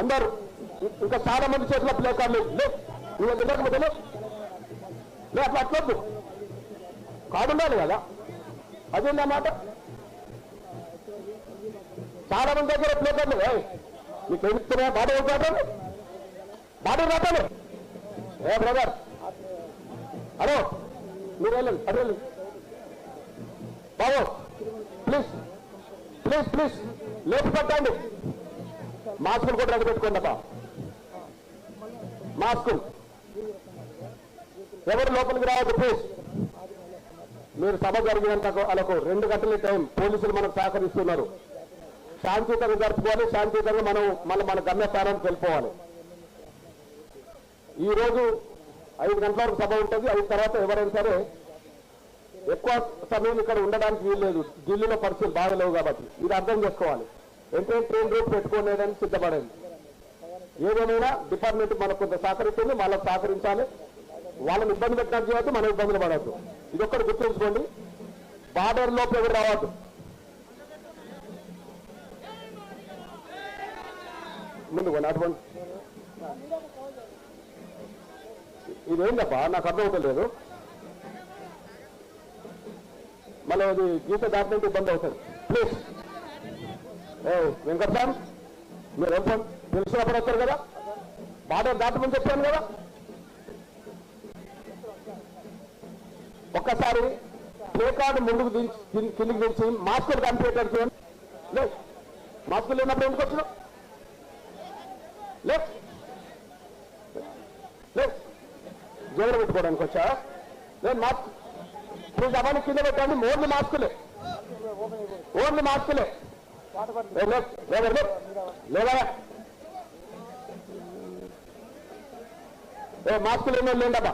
అందరు ఇంకా చాలా మంది చేతిలో ప్లే కార్డులు నువ్వు తినక మొదలు లే అట్లా అట్లొద్దు కార్డు ఉండాలి కదా. అదేందన్నమాట చాలా మంది దగ్గర ప్లే కార్డులు నీకు ఎదుగుతున్నా బాడీ రాటాను బాడీ రాటాను ఏ బ్రదర్? హలో? మీరు వెళ్ళండి అటు వెళ్ళండి. బాబు ప్లీజ్ ప్లీజ్ ప్లీజ్ లేపు పెట్టండి. మాస్కులు కూడా రెడీ పెట్టుకోండి అబ్బా. మాస్కులు ఎవరు లోపలికి రావద్దు ప్లీజ్ మీరు సభ జరిగినంత వాళ్ళకు రెండు గంటల టైం పోలీసులు మనకు సహకరిస్తున్నారు. శాంతియుతంగా జరుపుకోవాలి శాంతియుతంగా మనం మళ్ళీ మన గమ్యస్థానానికి వెళ్ళిపోవాలి. ఈ రోజు ఐదు గంటల వరకు సభ ఉంటుంది ఐదు తర్వాత ఎవరైనా సరే ఎక్కువ సమయం ఇక్కడ ఉండడానికి వీల్లేదు ఢిల్లీలో పరిస్థితులు బాగలేవు కాబట్టి. ఇది అర్థం చేసుకోవాలి. వెంటనే ట్రైన్ రూట్ పెట్టుకోలేదని సిద్ధపడండి ఏదేమైనా డిపార్ట్మెంట్ మనకు కొంత సహకరిస్తుంది మళ్ళీ సహకరించాలి. వాళ్ళని ఇబ్బంది పెట్టడానికి చేయవద్దు మనం ఇబ్బందులు పడవద్దు ఇది ఒక్కటి గుర్తుంచుకోండి. బార్డర్ లోపు ఎవరు రావద్దు. ముందు అటువంటి ఇదేంటప్పా నాకు అర్థం అవుతలేదు మళ్ళీ అది గీత దాటినట్టు ఇబ్బంది అవుతుంది. ప్లీజ్ ఏ వెంకటరామ్ మీరు వెళ్తాం. తెలిసినప్పుడు వస్తారు కదా? బార్డర్ దాటమని చెప్పాను కదా? ఒక్కసారి ప్లే కార్డు ముందుకు కిందికి దించి మాస్కులు కంప్యూటర్ చేయండి. లే మాస్కులు లేనప్పుడు ఎందుకు వచ్చినావు లే లే పెట్టుకోవడానికి వచ్చా లేదు మాస్క్ ప్లీజ్ అవన్నీ కింద పెట్టండి ఓన్లీ మాస్కులే ఓన్లీ మాస్కులే ఏ, ఏ మాస్కులు ఎన్నో లేండబ్బా.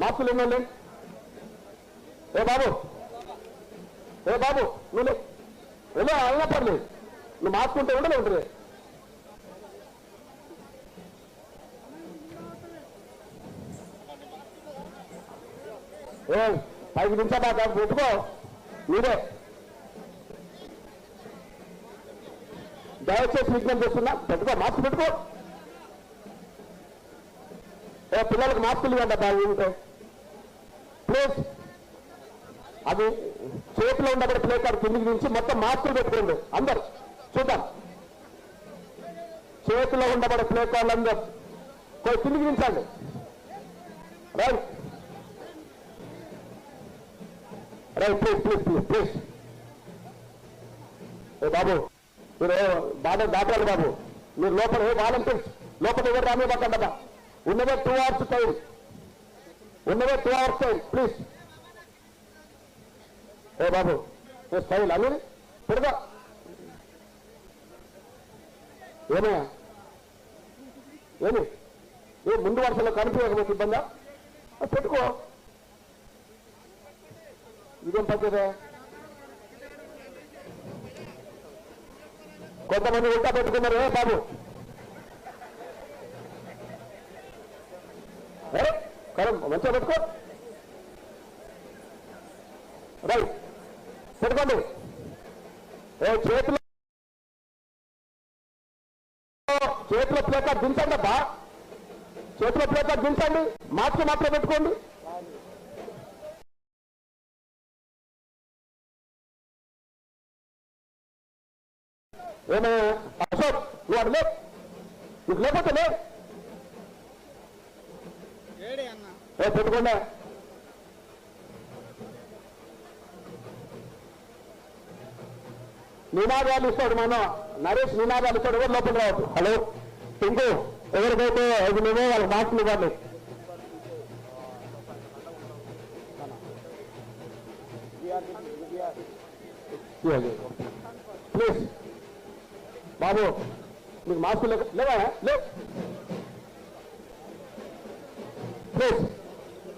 మాస్కులు ఎన్నో లేండి ఏ బాబు. ఏ బాబు నువ్వు వెళ్ళా ఏదో అయినా పర్లేదు. నువ్వు మాస్కుంటే ఉండలే ఉంటుంది ఏ ఐదు నిమిషాలు బాగా పెట్టుకో మీరే దయచేసి విజ్ఞప్తి చేస్తున్నా పెట్టుకో మాస్క్ పెట్టుకో. ఏ పిల్లలకు మాస్కులు ఇవ్వండి అబ్బా ఉంటే ప్లీజ్. అది చేతిలో ఉన్నప్పుడు ప్లే కార్డు కిందికి నుంచి మొత్తం మాస్కులు పెట్టుకోండి అందరు. చూద్దాం. చేతిలో ఉండబడే ప్లే కార్డులు అందరు. కిందికి నించండి. Right. Right please please please please ఏ బాబు మీరు బాగా దాటాలి బాబు మీరు లోపల ఏ వాలంటీర్స్ లోపల ఎవరు రానివ్వకండి అబ్బా ఉన్నదే టూ అవర్స్ టైం ఉన్నదే టూ అవర్స్ టైం ప్లీజ్ ఏ బాబు ఏ స్టైల్ అని పెడదా ఏమయ్యా ఏమి ఏ ముందు వరుసలో కనిపించకపోతే ఇబ్బందా ఆ, పెట్టుకో ఇదేం పద్ధతే కొంతమంది ఉల్టా పెట్టుకున్నారు ఏ బాబు? కరం మంచిగా పెట్టుకో. రైట్ పెట్టుకోండి. చేతిలో చేతిలో ప్లేట్ దించ అబ్బా చేతిలో ప్లేట్ దించండి మాస్క్ మాత్రం పెట్టుకోండి ఏమే అశోక్ అటు లే నీకు లేకపోతే లే పెట్టుకోండి. నినాదాలు ఇస్తాడు మనం నరేష్ నినాదాలు ఇస్తాడు. ఎవరు లోపల రావద్దు. హలో? పింకు ఎవరికైతే ఐదు మేమే వాళ్ళకి మార్కులు ఇవ్వాలి? ప్లీజ్ బాబు మీకు మాస్క్ లేక లేవా? లేవు ప్లీజ్.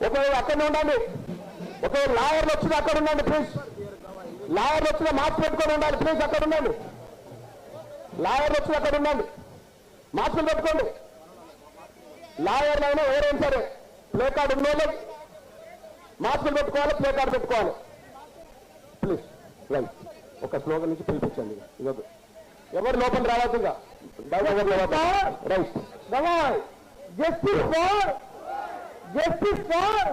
ఒకవేళ అక్కడనే ఉండండి. ఒకవేళ లాయర్లు వచ్చిన అక్కడ ఉండండి ప్లీజ్. లాయర్లు వచ్చిన మాస్క్ పెట్టుకొని ఉండాలి ప్లీజ్. అక్కడ ఉండండి. లాయర్లు వచ్చిన అక్కడ ఉండండి. మాస్కులు పెట్టుకోండి. లాయర్లు అయినా ఎవరైనా సరే ప్లే కార్డు ఉన్న వాళ్ళు మాస్కులు పెట్టుకోవాలి ప్లే కార్డు పెట్టుకోవాలి. ప్లీజ్. రండి. ఒక స్లోగన్ నుంచి పిలిపించండి. ఇవ్వదు ఎవరు లోపల రావద్దుగా జస్టిస్ ఫర్ జస్టిస్ ఫర్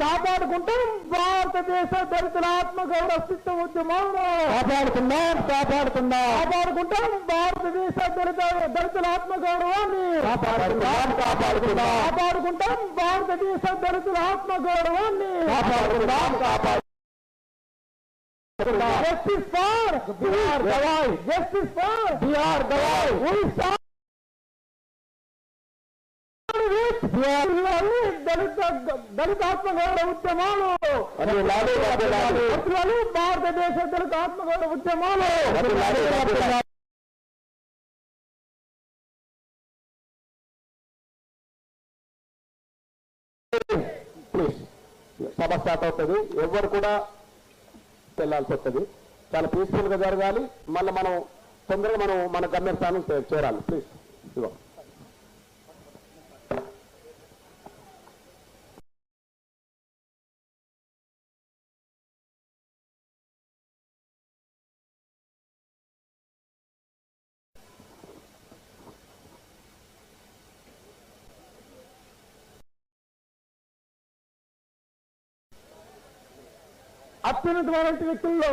కాపాడుకుంటాం భారతదేశ దళితులాత్మ గౌరవ అస్తిత్వ ఉద్యమం కాపాడుతున్నాం కాపాడుతున్నాం కాపాడుకుంటాం భారతదేశ దళిత దళితులాత్మ గౌరవాన్ని. కాపాడుకుంటాం కాపాడుకుంటాం కాపాడుకుంటాం భారతదేశ దళితుల ఆత్మ గౌరవాన్ని. కాపాడుకుంటాం కాపాడు దళిత దళిత ఆత్మగౌరవ ఉద్యమాలు అది లాడు, అది లాడు. పిల్లలు భారతదేశ దళిత ఆత్మగౌరవ ఉద్యమాలు అది లాడు, అది లాడు. ప్లీజ్ సభ స్టార్ట్ అవుతుంది ఎవరు కూడా వెళ్ళాల్సి వస్తుంది చాలా పీస్ఫుల్గా జరగాలి. మళ్ళీ మనం తొందరగా మనం మన గమ్యస్థానం చేరాలి. ప్లీజ్ ఇదిగో. అత్యున్నతమైన వ్యక్తుల్లో.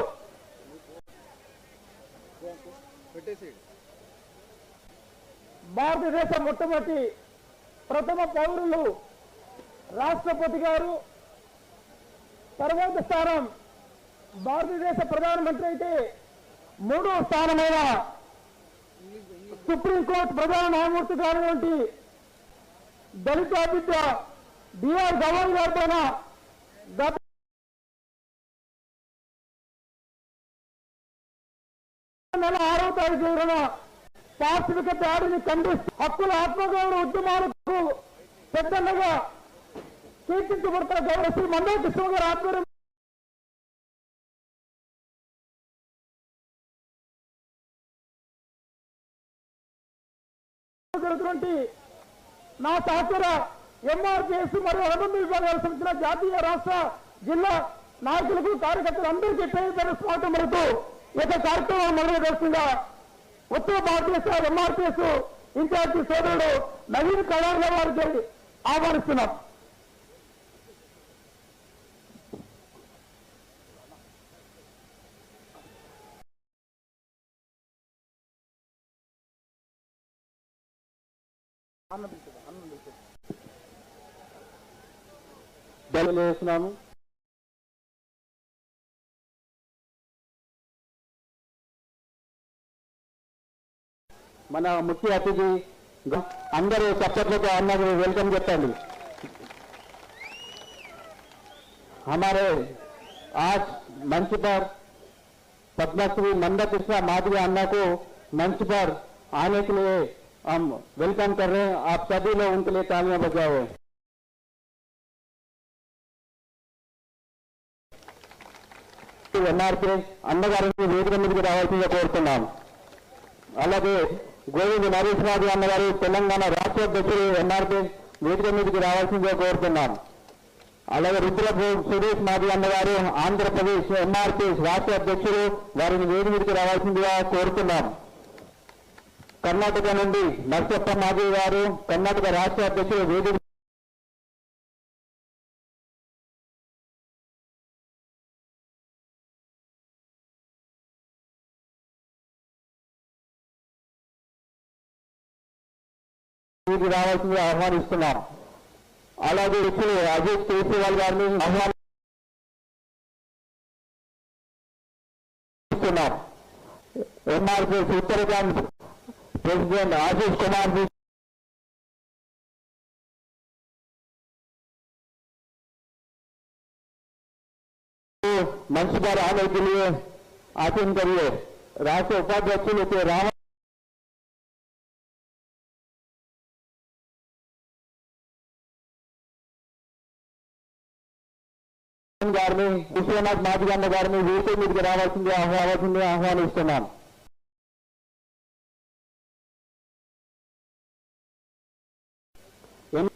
భారతదేశ మొట్టమొదటి ప్రథమ పౌరులు రాష్ట్రపతి గారు. తర్వాత స్థానం భారతదేశ ప్రధానమంత్రి అయితే మూడో స్థానమైన సుప్రీంకోర్టు ప్రధాన న్యాయమూర్తి గారైనటువంటి దళిత బిడ్డ బిఆర్ గవాన్ గారి పైన గత నెల ఆరో తారీఖు జరిగిన పారిశ్రామిక దాడిని ఖండిస్తూ హక్కుల ఆత్మగౌరవ ఉద్యమాలకు పెద్దన్నగా కీర్తించబడతారు గౌరవ శ్రీ మండల కృష్ణ గారు ఆధ్వర్యం జరుగుతున్నటువంటి నా సహచర ఎంఆర్పిఎస్ మరియు అనుబంధ విభాగాలకు సంబంధించిన జాతీయ రాష్ట్ర జిల్లా నాయకులకు కార్యకర్తలు అందరికీ పేరు పేరు స్వాగతం పలుకుతూ యొక్క కార్యక్రమం మొదలు చేస్తుందా ఉత్తర భారతదేశ ఎంఆర్పిఎస్ ఇన్ఛార్జి సోదరుడు నవీన్ కళాల వారికి ఆహ్వానిస్తున్నాం. తెలియజేస్తున్నాను మన ముఖ్య అతిథి గ- అందరూ చప్పట్లతో అన్నది వెల్కమ్ చెప్పండి हमारे आज मंच पर पद्मश्री मंदा कृष्णा माधवी अन्ना को मंच पर आने के लिए हम वेलकम कर रहे हैं आप सभी लोग उनके लिए तालियां बजाओ ఎన్ఆర్పీ అన్నగారిని వేదిక మీదకి రావాల్సిందిగా కోరుతున్నాం అలాగే గోవింద్ నరేష్ బాబు అన్నగారు తెలంగాణ రాష్ట్ర అధ్యక్షుడు ఎన్ఆర్పీ వేదిక మీదకి రావాల్సిందిగా కోరుతున్నాం. అలాగే రుద్ర సురేష్ మాది అన్నగారు ఆంధ్రప్రదేశ్ ఎంఆర్పీ రాష్ట్ర అధ్యక్షుడు వారిని వేది మీదకి రావాల్సిందిగా కోరుతున్నాం. కర్ణాటక నుండి నర్సప్ప మాధవి గారు కర్ణాటక రాష్ట్ర అధ్యక్షుడు వేది మీదకి రావాల్సిందిగా ఆహ్వానిస్తున్నాం అలాగే ఇప్పుడు అజిత్ కేసీవాల్ గారిని ఆహ్వానిస్తున్నాం MRP Uttarakhand president Ashish Kumar G मंच पर आने के लिए आसन करिए राष्ट्रीय उपाध्यक्ष लेते राम గారిని విశ్వనాథ్ మాదిగన్న గారిని వేదిక మీదకి రావాల్సింది ఆహ్వావాల్సింది ఆహ్వానిస్తున్నాం ఎన్-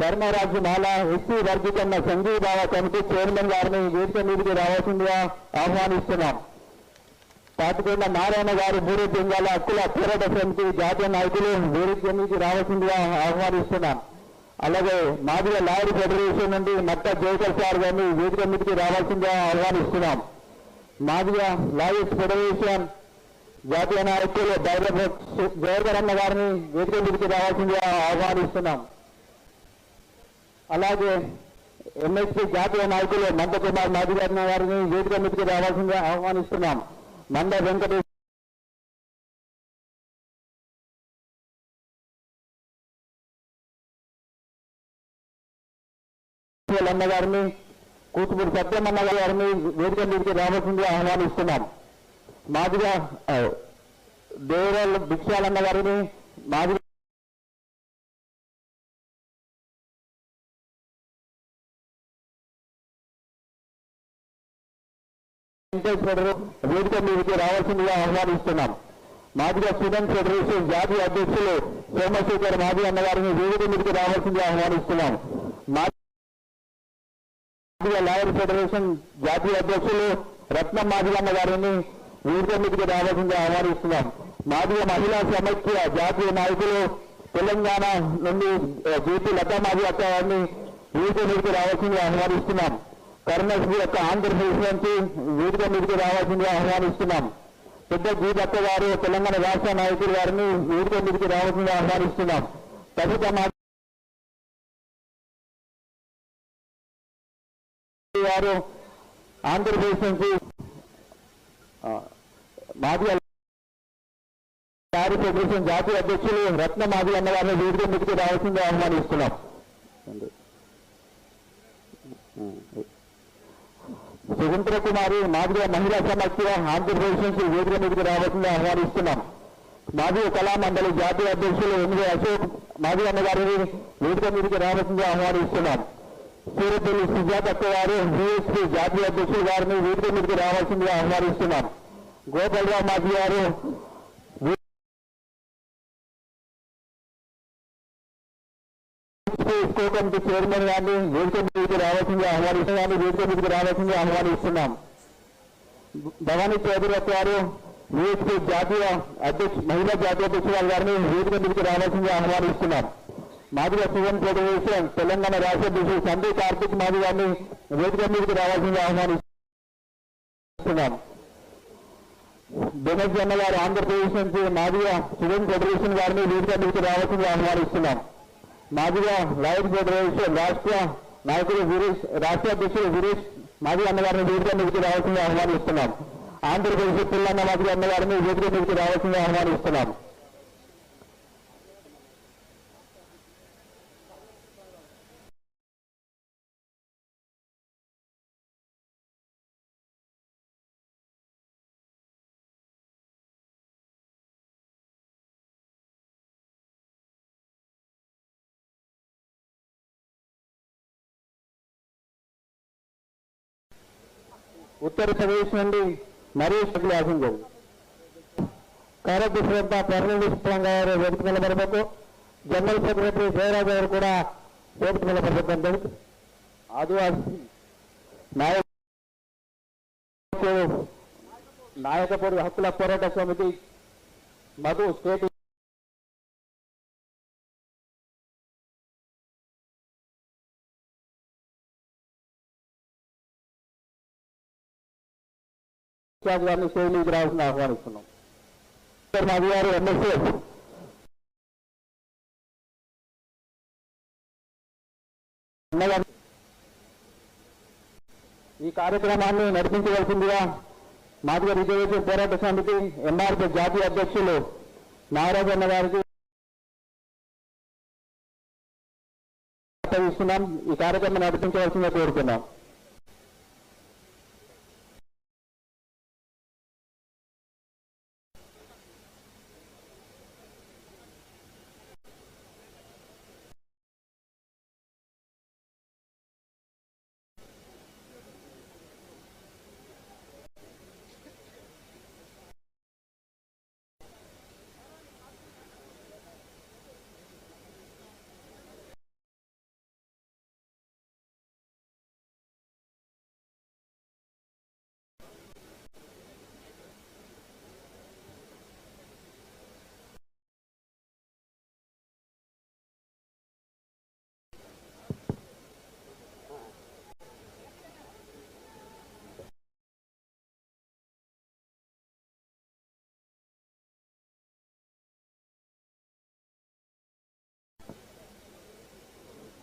ధర్మరాజు మాల ఎస్సీ వర్గీకరణ సంఘీభావ కమిటీ చైర్మన్ గారిని వేదిక మీదకి రావాల్సిందిగా ఆహ్వానిస్తున్నాం తాటికొండ నారాయణ గారు మూడు బెంగాల హక్కుల పోరాట సమితి జాతీయ నాయకులు వేదిక మీదకి రావాల్సిందిగా ఆహ్వానిస్తున్నాం అలాగే మాదిగా లాయర్ ఫెడరేషన్ నుండి మట్ట జోకర్ సార్ గారిని వేదిక మీదకి రావాల్సిందిగా ఆహ్వానిస్తున్నాం. మాదిగా లాయర్స్ ఫెడరేషన్ జాతీయ నాయకులు డైరెక్టర్ అన్న గారిని వేదిక మీదకి రావాల్సిందిగా ఆహ్వానిస్తున్నాం. అలాగే ఎంఎస్పీ జాతీయ నాయకులు మందకుమార్ మాదిగన్న గారిని వేదిక మీదకి రావాల్సిందిగా ఆహ్వానిస్తున్నాం. మంద వెంకటేష్ అన్న అన్నగారిని కూచిపూడి సత్యమన్న గారిని వేదిక మీదకి రావాల్సిందిగా ఆహ్వానిస్తున్నాం. మాదిగా దేవరాల భిక్షాలన్న గారిని మాదిగా వెంకటేశ్వరరావు వేదిక మీదకి రావాల్సిందిగా ఆహ్వానిస్తున్నాం. మాదిగా స్టూడెంట్ ఫెడరేషన్ జాతీయ అధ్యక్షులు సోమశేఖర్ మాది అన్నగారిని వేదిక మీదకి రావాల్సిందిగా ఆహ్వానిస్తున్నాం. ఇండియా లాయర్ ఫెడరేషన్ జాతీయ అధ్యక్షులు రత్నం మాదిగన్న గారిని వేదిక రావాల్సిందిగా ఆహ్వానిస్తున్నాం. మాదిగ మహిళా సమైక్య జాతీయ నాయకులు తెలంగాణ నుండి జేపీ లతా మాది అక్క గారిని వేదిక రావాల్సిందిగా ఆహ్వానిస్తున్నాం. కరుణశ్రీ యొక్క ఆంధ్రప్రదేశ్ నుంచి వేదిక మీదకి రావాల్సిందిగా ఆహ్వానిస్తున్నాం. పెద్ద జీతక్క గారు తెలంగాణ రాష్ట్ర నాయకులు గారిని వేదిక మీదకి రావాల్సిందిగా ఆహ్వానిస్తున్నాం. కవిత వారు ఆంధ్రప్రదేశ్కు ఆంధ్రప్రదేశ్ మాజీ ఫెడరేషన్ జాతీయ అధ్యక్షులు రత్న మాజీ అన్నవారిని వేదిక మీదకి రావాల్సిందిగా ఆహ్వానిస్తున్నాం. సుగంత్ర కుమారి మాదిగ మహిళా సమాఖ్య ఆంధ్రప్రదేశ్ నుంచి వేదిక మీదకి రావాల్సిందిగా ఆహ్వానిస్తున్నాం. మాదిగ కళా మండలి జాతీయ అధ్యక్షులు ఎనిమిది అశోక్ మాజీ అన్నగారిని వేదిక మీదకి రావాల్సిందిగా ఆహ్వానిస్తున్నాం. సూరపల్లి సుజాత అక్క గారు బీఎస్పీ జాతీయ అధ్యక్షులు గారిని వేదిక మీదకి రావాల్సిందిగా ఆహ్వానిస్తున్నాం గోపాలరావు మాజీ గారు కో కమిటీ చైర్మన్ గారిని వేదిక మీదకి రావాల్సిందిగా ఆహ్వానిస్తున్నాం వేదిక మీదకి రావాల్సిందిగా ఆహ్వానిస్తున్నాం భవానీ చౌదరి గారు యూఎస్పీ జాతీయ అధ్యక్ష మహిళా జాతీయ అధ్యక్షురాలు గారిని వేదిక మీదకి రావాల్సిందిగా ఆహ్వానిస్తున్నాం మాదిగ సువన్ ఫెడరేషన్ తెలంగాణ రాష్ట్ర అధ్యక్షుడు సంజయ్ కార్తిక్ మాది గారిని వేదిక మీదకి రావాల్సింది ఆహ్వానిస్తున్నాం బెనర్జీ అన్న గారు ఆంధ్రప్రదేశ్ నుంచి మాదిగా సువన్ ఫెడరేషన్ గారిని వేదిక మీదకి రావాల్సింది ఆహ్వానిస్తున్నాం. మాదిగా లయన్ ఫెడరేషన్ రాష్ట్ర నాయకుడు వీరేష్ రాష్ట్ర అధ్యక్షుడు వీరేష్ మాది అన్నగారిని వేదిక మీదకి రావాల్సింది ఆహ్వానిస్తున్నాం. ఆంధ్రప్రదేశ్ పిల్లన్న మాది అన్నగారిని వేదిక మీదకి రావాల్సింది ఆహ్వానిస్తున్నాం. ఉత్తరప్రదేశ్ నుండి నరేష్ వ్యాసించారు కార్యదర్శి శ్రద్ధ పర్ణవిష్టంగా గారు వేదిక నిలబడబోకు జనరల్ సెక్రటరీ జయరాజు గారు కూడా వేదిక నిలబడబోతాం జరుగుతుంది ఆదివాసీ నాయకు నాయకపోడు హక్కుల పోరాట సమితి మధు స్టేట్ ఇన్ఛార్జ్ గారిని సేవలోకి మీదకి రావాల్సింది ఆహ్వానిస్తున్నాం. సార్ మాది గారు ఎమ్మెల్సీ. ఈ కార్యక్రమాన్ని నడిపించవలసిందిగా మాదిగ రిజర్వేషన్ పోరాట సమితి ఎంఆర్పీ జాతీయ అధ్యక్షులు నాగరాజు అన్న గారికి ఇస్తున్నాం ఈ కార్యక్రమం నడిపించవలసిందిగా కోరుతున్నాం.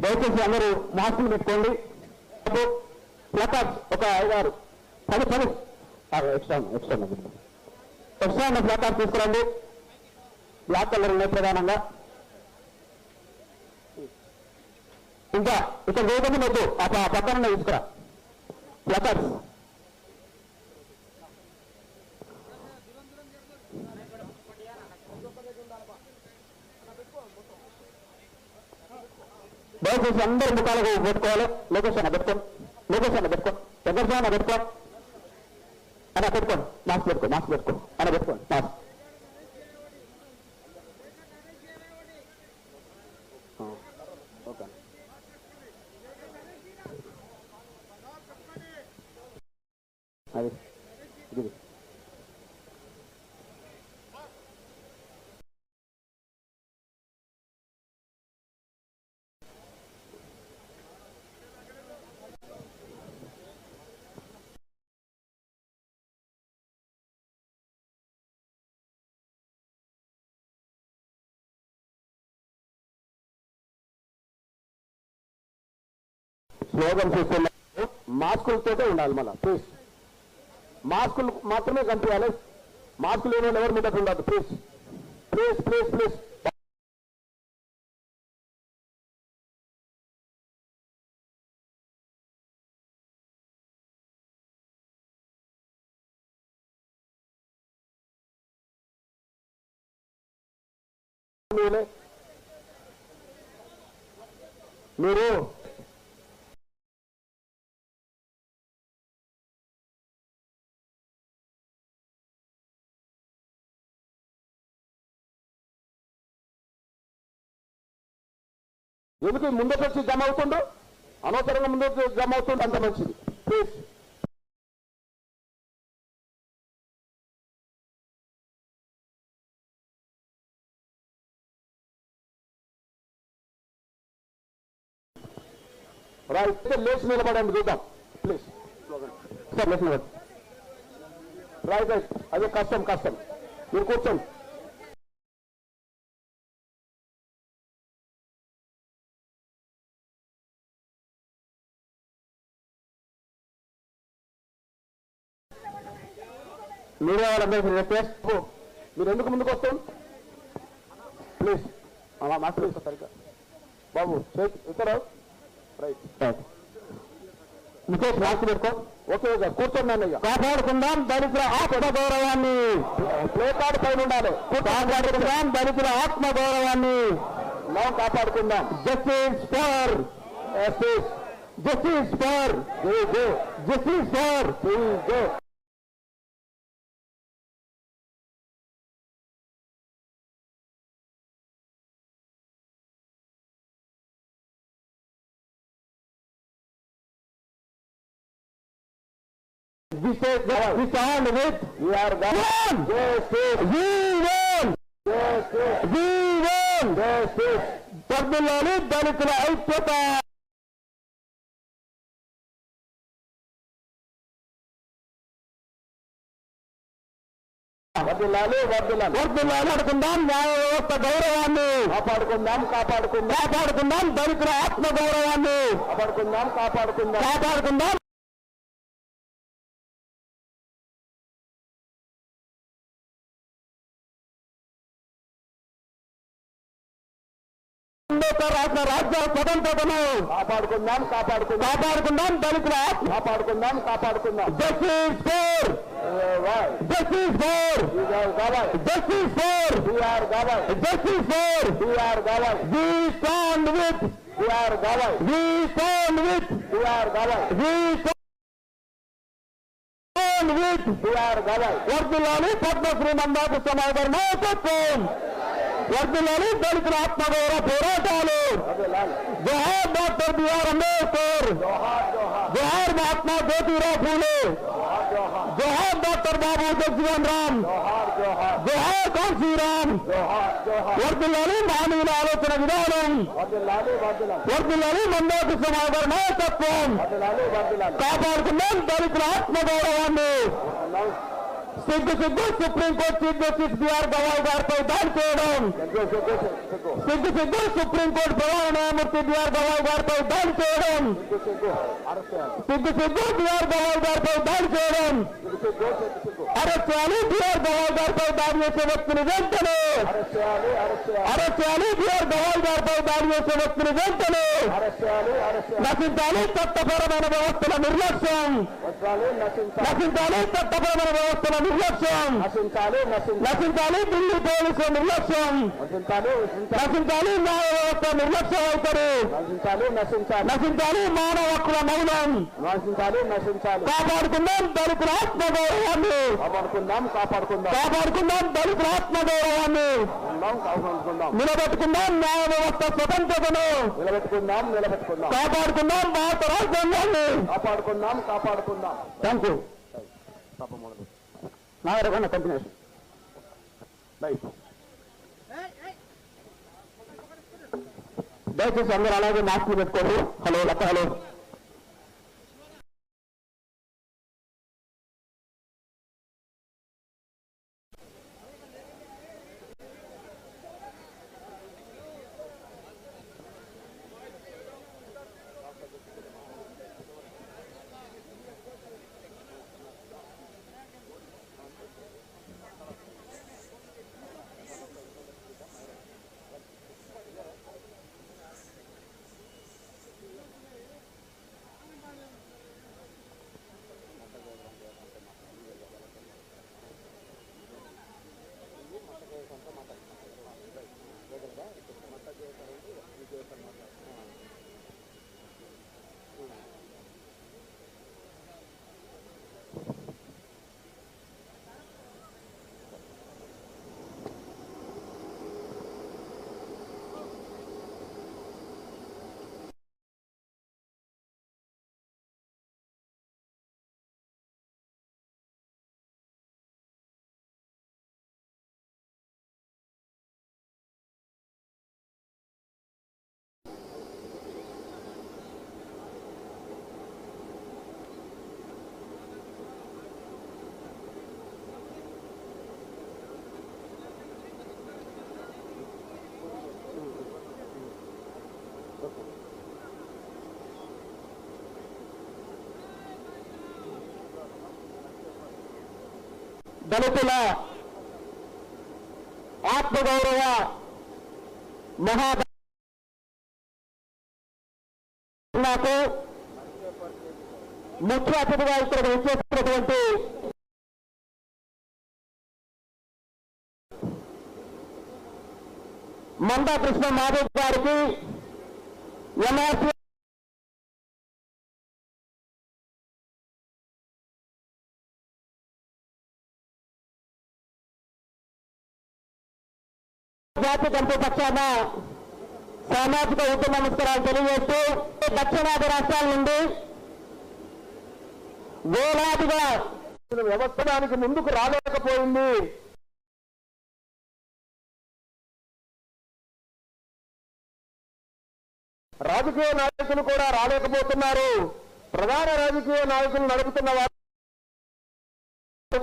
దయచేసి అందరూ మాస్కులు పెట్టుకోండి. ప్లకార్డ్స్ ఒక ఐదారు. పది పది ఎక్స్ట్రా ఎక్స్ట్రా ఎక్స్ట్రా ఉన్న ప్లకార్డ్స్ తీసుకురండి. బ్లాక్ కలర్ ఉన్నాయి ప్రధానంగా. ఇంకా ఇక్కడ వేగం వద్దు ఆ పక్కన తీసుకురా. ప్లకార్డ్స్ దయచేసి అందరి ముఖాలకు పెట్టుకోవాలి. లోకేష్ అన్న పెట్టుకో. లోకేష్ అన్న పెట్టుకో. దగ్గర అన్న పెట్టుకో. అన్న పెట్టుకోండి మాస్క్ పెట్టుకో మాస్క్ పెట్టుకో. అన్న పెట్టుకోండి మాస్క్. ఆ, ఓకే. అది ఇది. స్లోగన్స్ ఇస్తున్నారు మాస్కులతోటే ఉండాలి మళ్ళీ ప్లీజ్ మాస్కులు మాత్రమే కనిపించాలి మాస్కులు లేని వాళ్ళు ఎవరి మీద ఉండదు ప్లీజ్ ప్లీజ్ ప్లీజ్ ప్లీజ్ మీరు ఎందుకు ముందుకు వచ్చి జమ అవుతుండో? అనవసరంగా ముందు జమ అవుతుండే అంత మంచిది. ప్లీజ్ రైట్ లేచి నిలబడండి చూద్దాం. ప్లీజ్ సార్ లేచి నిలబడి రైట్ రైట్ అదే కష్టం కష్టం. మీరు కూర్చోండి. మీడియా వాళ్ళందరికీ రిక్వెస్ట్ మీరు ఎందుకు ముందుకు వస్తాం? ప్లీజ్. అలా మాట్లాడు సరిగ్గా. బాబు చేతి ఇక్కడ రైట్. ముఖేష్ రాసి పెట్టుకో. Okay okay. కూర్చోండి కాపాడుకుందాం దళితుల ఆత్మ గౌరవాన్ని ప్లే కార్డు పైన ఉండాలి. కాపాడుకుందాం దళితుల ఆత్మ గౌరవాన్ని మనం కాపాడుకుందాం. Justice for justice for justice for Go We say that we stand with we are one. Justice. We won. Justice. We won. Justice. వర్ధిల్లాలి దళితుల ఐక్యత వర్ధిల్లాలి వర్ధిల్లాలి వర్ధిల్లాలి ఆడుకుందాం న్యాయ వ్యవస్థ గౌరవాన్ని కాపాడుకుందాం కాపాడుకుందాం కాపాడుకుందాం దళితుల ఆత్మ గౌరవాన్ని కాపాడుకుందాం కాపాడుకుందాం కాపాడుకుందాం రాసిన రాజ్య స్వతంత్రతను కాపాడుకుందాం కాపాడుకుందాం. కాపాడుకుందాం దళితుల కాపాడుకుందాం కాపాడుకుందాం. Justice for justice for justice for B R Gavai justice for B R Gavai we stand with B R Gavai we stand with B R Gavai we stand with B R Gavai వర్ధిల్లాలి పద్మశ్రీ నందాకు సమాధాన నాయకత్వం వర్ధిల్లాలి దళితుల ఆత్మగౌరవ పోరాటాలు జోహార్ doctor B R Ambedkar జోహార్ మహాత్మా జ్యోతిరావు పూలే జోహార్ doctor Babu Jagjivan Ram జోహార్ కాన్సీరామ్ వర్ధిల్లాలి మానవుల ఆలోచన విధానం వర్ధిల్లాలి మందాకు సమాధాన నాయకత్వం కాపాడుకుందాం దళితుల ఆత్మగౌరవాన్ని సిగ్గు సిగ్గు supreme court chief justice B R Gavai గారిపై దాడి చేయడం సిగ్గు సిగ్గు సిగ్గు సిగ్గు సిగ్గు సుప్రీంకోర్టు ప్రధాన న్యాయమూర్తి బిఆర్ గవాయ్ గారిపై దాడి చేయడం సిగ్గు సిగ్గు అరెస్ట్ చేయాలి సిగ్గు సిగ్గు బిఆర్ గవాయ్ గారిపై దాడి చేయడం సిగ్గు సిగ్గు సిగ్గు సిగ్గు అరెస్ట్ చేయాలి బిఆర్ గవాయ్ గారిపై దాడి చేసే వ్యక్తిని వెంటనే అరెస్ట్ చేయాలి అరెస్ట్ చేయాలి అరెస్ట్ చేయాలి బిఆర్ గవాయ్ గారిపై దాడి చేసే వ్యక్తిని వెంటనే అరెస్ట్ చేయాలి అరెస్ట్ చేయాలి నశించాలి చట్టపరమైన వ్యవస్థల నిర్లక్ష్యం వజ్రాలు నశించాలి నశించాలి చట్టపరమైన వ్యవస్థల నిర్లక్ష్యం. నశించాలి ఢిల్లీ పోలీసుల నిర్లక్ష్యం. నశించాలి న్యాయ వ్యవస్థ నిర్లక్ష్యం అవుతారు నశించాలి మానవ హక్కుల మౌనం. కాపాడుకుందాం దళితుల ఆత్మగౌరవాన్ని. కాపాడుకుందాం కాపాడుకుందాం. దళితుల ఆత్మగౌరవాన్ని. నిలబెట్టుకుందాం న్యాయ వ్యవస్థ స్వతంత్రతను. నిలబెట్టుకుందాం నిలబెట్టుకుందాం. కాపాడుకుందాం భారత రాజ్యాంగాన్ని. కాపాడుకుందాం కాపాడుకుందాం. థ్యాంక్ యూ తప్ప మొదలు నాగరికన్న కంటిన్యూషన్ లైఫ్ దయచేసి అందరూ అలాగే మాస్క్ పెట్టుకోండి. హలో లక్క హలో దళితుల ఆత్మగౌరవ మహా నాకు ముఖ్య అతిథిగా ఇక్కడ వచ్చేసినటువంటి మందా కృష్ణ మాధవ్ గారికి ఎన్ఆర్సీ జాతి కంపు పక్షాన సామాజిక ఉద్యమ నమస్కారాలు తెలియజేస్తూ దక్షిణాది రాష్ట్రాల నుండి వేలాదిగా వ్యవస్థ దానికి ముందుకు రాలేకపోయింది. రాజకీయ నాయకులు కూడా రాలేకపోతున్నారు. ప్రధాన రాజకీయ నాయకులు నడుపుతున్న వారు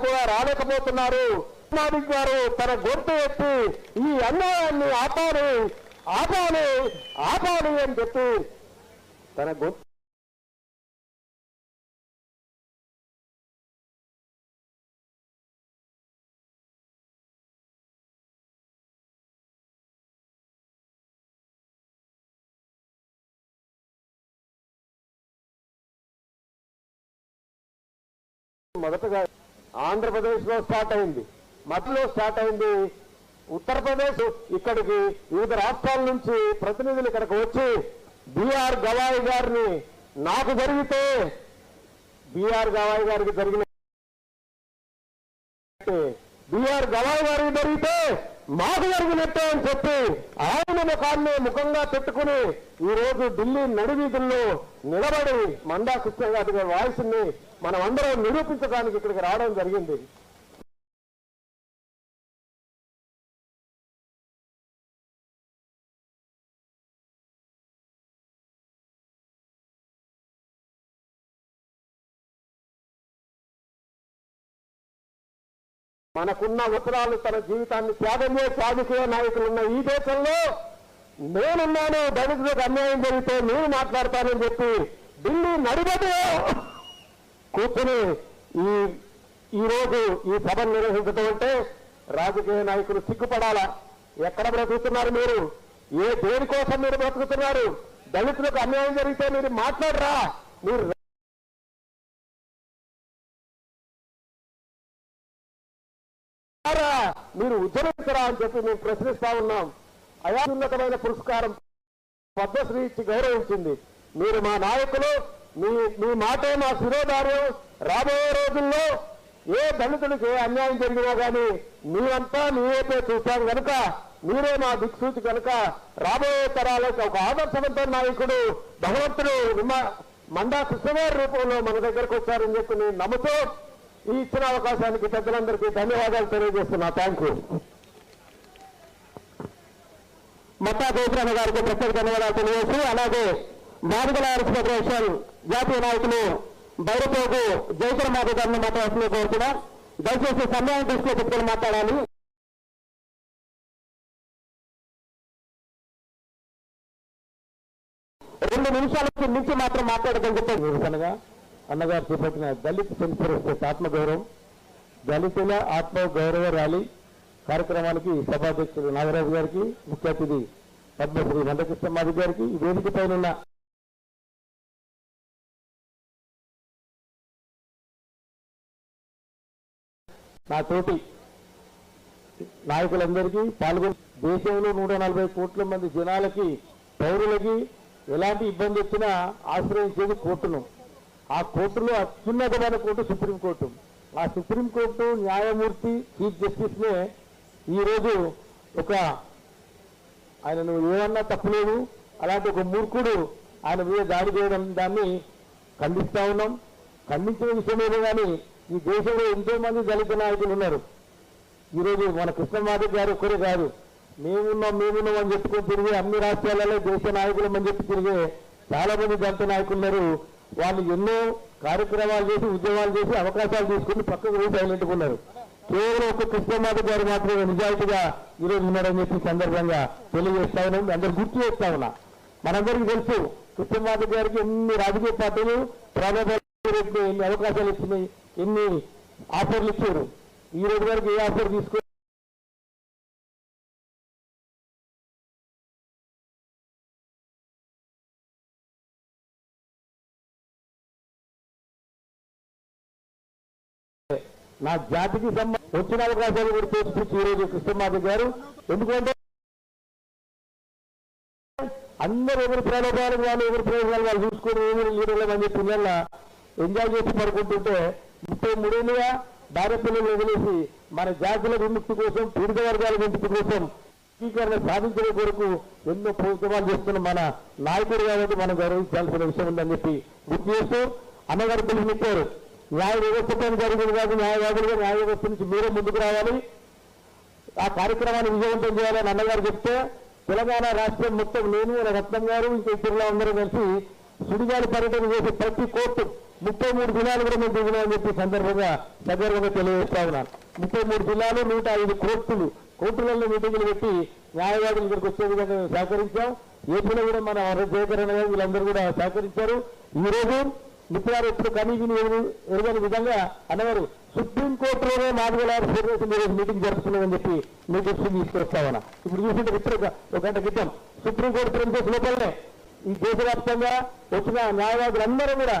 కూడా రాలేకపోతున్నారు. నాదిక్ గారు తన గొంతు ఎత్తి ఈ అన్యాయాన్ని ఆపాలి ఆపాలి ఆపాలి అని చెప్పి తన గొంతు మొదటగా ఆంధ్రప్రదేశ్లో స్టార్ట్ అయింది. మధ్యలో స్టార్ట్ అయింది. ఉత్తరప్రదేశ్ ఇక్కడికి వివిధ రాష్ట్రాల నుంచి ప్రతినిధులు ఇక్కడికి వచ్చి బిఆర్ గవాయ్ గారిని నాకు జరిగితే బిఆర్ గవాయ్ గారికి జరిగిన బిఆర్ గవాయ్ గారికి జరిగితే మాకు జరిగినట్టే అని చెప్పి ఆయన ముఖాన్ని ముఖంగా పెట్టుకుని ఈ రోజు ఢిల్లీ నడివీధుల్లో నిలబడి మందా కృష్ణ గారి వాయిస్ని మనం అందరం నిరూపించడానికి ఇక్కడికి రావడం జరిగింది. మనకున్న ఉత్తరాలు తన జీవితాన్ని త్యాగం చేసి రాజకీయ నాయకులు ఉన్న ఈ దేశంలో నేనున్నాను దళితులకు అన్యాయం జరిగితే నేను మాట్లాడతానని చెప్పి ఢిల్లీ నడిబడిలో కూర్చుని ఈ ఈ రోజు ఈ సభను నిర్వహించడం అంటే రాజకీయ నాయకులు సిగ్గుపడాలా. ఎక్కడ బ్రతుకుతున్నారు మీరు? ఏ దేనికోసం మీరు బ్రతుకుతున్నారు? దళితులకు అన్యాయం జరిగితే మీరు మాట్లాడరా? మీరు మీరు ఉద్ధరించరా అని చెప్పి మేము ప్రశ్నిస్తా ఉన్నాం. అయాన్నతమైన పురస్కారం పద్మశ్రీ ఇచ్చి గౌరవించింది. మీరు మా నాయకులు మీ మీ మాటే మా శిరోధార్యం. రాబోయే రోజుల్లో ఏ దళితులకు ఏ అన్యాయం జరిగినా కానీ మీరంతా మీ వైపే చూశాం కనుక మీరే మా దిక్సూచి కనుక రాబోయే తరాలకు ఒక ఆదర్శవంత నాయకుడు భగవంతుడు మండా కృష్ణగారి రూపంలో మన దగ్గరకు వచ్చారని చెప్పి నేను నమ్ముతూ ఈ ఇచ్చిన అవకాశానికి పెద్దలందరికీ ధన్యవాదాలు తెలియజేస్తున్నా. థ్యాంక్ యూ మట్టా గోపురమ్మ గారికి ప్రత్యేక ధన్యవాదాలు తెలియజేసి అలాగే మాదిగల ఫెడరేషన్ జాతీయ నాయకులు బైరపోగు జైకర మాత గారిని మాట్లాడుతున్న కోరుతున్నా. దయచేసి సమయం దృష్టిలో పెట్టుకుని మాట్లాడాలి. రెండు నిమిషాలకు మించి మాత్రం మాట్లాడగలుగుతాం నిరసనగా అన్నగారు చేపట్టిన దళిత్ సెన్సరస్ ఆత్మగౌరవం దళితుల ఆత్మ గౌరవ ర్యాలీ కార్యక్రమానికి సభాధ్యక్షుడు నాగరాజు గారికి ముఖ్య అతిథి పద్మశ్రీ మందకృష్ణమాది గారికి ఈ వేదిక పైన నా తోటి నాయకులందరికీ పాల్గొని దేశంలో నూట నలభై కోట్ల మంది జనాలకి పౌరులకి ఎలాంటి ఇబ్బంది వచ్చినా ఆశ్రయించేది కోర్టును. ఆ కోర్టులో అత్యున్నతమైన కోర్టు సుప్రీంకోర్టు. ఆ సుప్రీంకోర్టు న్యాయమూర్తి చీఫ్ జస్టిస్నే ఈరోజు ఒక ఆయన నువ్వు ఏమన్నా తప్పులేదు అలాంటి ఒక మూర్ఖుడు ఆయన మీద దాడి చేయడం దాన్ని ఖండిస్తా ఉన్నాం. ఖండించిన విషయమేదో కానీ ఈ దేశంలో ఎంతో మంది దళిత నాయకులు ఉన్నారు. ఈరోజు మన కృష్ణమాధవ్ గారు ఒక్కరే కాదు మేమున్నాం మేమున్నాం అని చెప్పుకొని తిరిగే అన్ని రాష్ట్రాలలో దేశ నాయకులం అని చెప్పి తిరిగే చాలా మంది దళిత నాయకులు ఉన్నారు. వాళ్ళు ఎన్నో కార్యక్రమాలు చేసి ఉద్యమాలు చేసి అవకాశాలు తీసుకుని పక్కకు పోయి సైలెంట్గా ఉన్నారు. కేవలం ఒక కృష్ణమాధవ్ గారు మాత్రమే నిజాయితీగా ఈరోజు ఉన్నారని చెప్పి సందర్భంగా తెలియజేస్తా ఉన్నాం. అందరు గుర్తు చేస్తా ఉన్నా. మనందరికీ తెలుసు కృష్ణమాధవ్ గారికి ఎన్ని రాజకీయ పార్టీలు ప్రాధాన్యత ఎన్ని అవకాశాలు ఇచ్చినాయి ఎన్ని ఆఫర్లు ఇచ్చారు. ఈ రోజు వరకు ఏ ఆఫర్ తీసుకుని నా జాతికి సంబంధించి వచ్చిన అవకాశాలు కూడా తోసిపుచ్చి ఈరోజు రోజు గారు. ఎందుకంటే అందరూ ఎవరి ప్రలోభాలు వాళ్ళు ఎవరి ప్రయోజనాలు వాళ్ళు చూసుకొని ఎవరి లీడర్లు అని చెప్పి నెల ఎంజాయ్ చేసి పడుకుంటుంటే ముప్పై మూడేళ్ళుగా భార్య పిల్లలు వదిలేసి మన జాతుల విముక్తి కోసం పీడిత వర్గాల విముక్తి కోసం స్వీకరణ సాధించడం కొరకు ఎన్నో ప్రభుత్వాలు చేస్తున్న మన నాయకుడు కాబట్టి మనం గౌరవించాల్సిన విషయం ఉందని చెప్పి గుర్తు చేస్తూ అన్నగారు పిలుపునిచ్చారు. న్యాయ వ్యవస్థతో జరిగింది కాదు న్యాయవాదులుగా న్యాయ వ్యవస్థ నుంచి మీరే ముందుకు రావాలి. ఆ కార్యక్రమాన్ని విజయవంతం చేయాలని అన్నగారు చెప్తే తెలంగాణ రాష్ట్రం మొత్తం నేను రత్నం గారు ఇంకా ఇతరులు అందరూ కలిసి సుడిగాలి పర్యటన చేసి ప్రతి కోర్టు ముప్పై మూడు జిల్లాలు కూడా మేము దిగినామని చెప్పి సందర్భంగా సగర్వంగా తెలియజేస్తా ఉన్నాను. ముప్పై మూడు జిల్లాలు నూట ఐదు కోర్టులు కోర్టులలో మీటింగులు పెట్టి న్యాయవాదులు ఇక్కడికి వచ్చే విధంగా మేము సహకరించాం. ఏపీలో కూడా మన జయకరణ గారు వీళ్ళందరూ కూడా సహకరించారు. ఈరోజు రోజు ఎప్పుడు కనీ విని ఎరుగని విధంగా అన్నవారు సుప్రీంకోర్టులోనే మాదిగల ఫెడరేషన్ ఈరోజు మీటింగ్ జరుపుతున్నామని చెప్పి మీ దృష్టికి తీసుకొస్తామన్నా. ఇప్పుడు చూస్తుంటే ఇప్పుడు ఒక గంట క్రితం సుప్రీంకోర్టు ప్రెమిసెస్ లోపలనే ఈ దేశవ్యాప్తంగా వచ్చిన న్యాయవాదులందరూ కూడా